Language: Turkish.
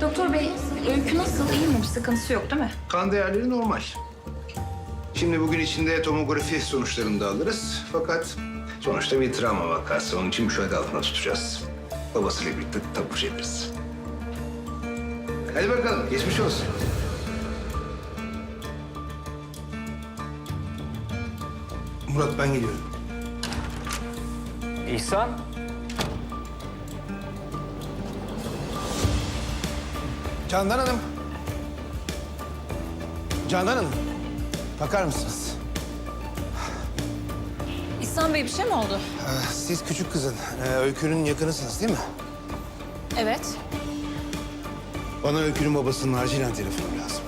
Doktor bey, öykü nasıl? İyi mi? Bir sıkıntısı yok değil mi? Kan değerleri normal. Şimdi bugün içinde tomografi sonuçlarını da alırız. Fakat sonuçta bir travma vakası. Onun için müşahede altında tutacağız. Babasıyla birlikte tapuş ederiz. Hadi bakalım, geçmiş olsun. Murat ben geliyorum. İhsan? Candan Hanım. Candan Hanım. Bakar mısınız? İhsan Bey bir şey mi oldu? Ee, Siz küçük kızın, e, Öykü'nün yakınısınız değil mi? Evet. Bana Öykü'nün babasının acilen telefonu lazım.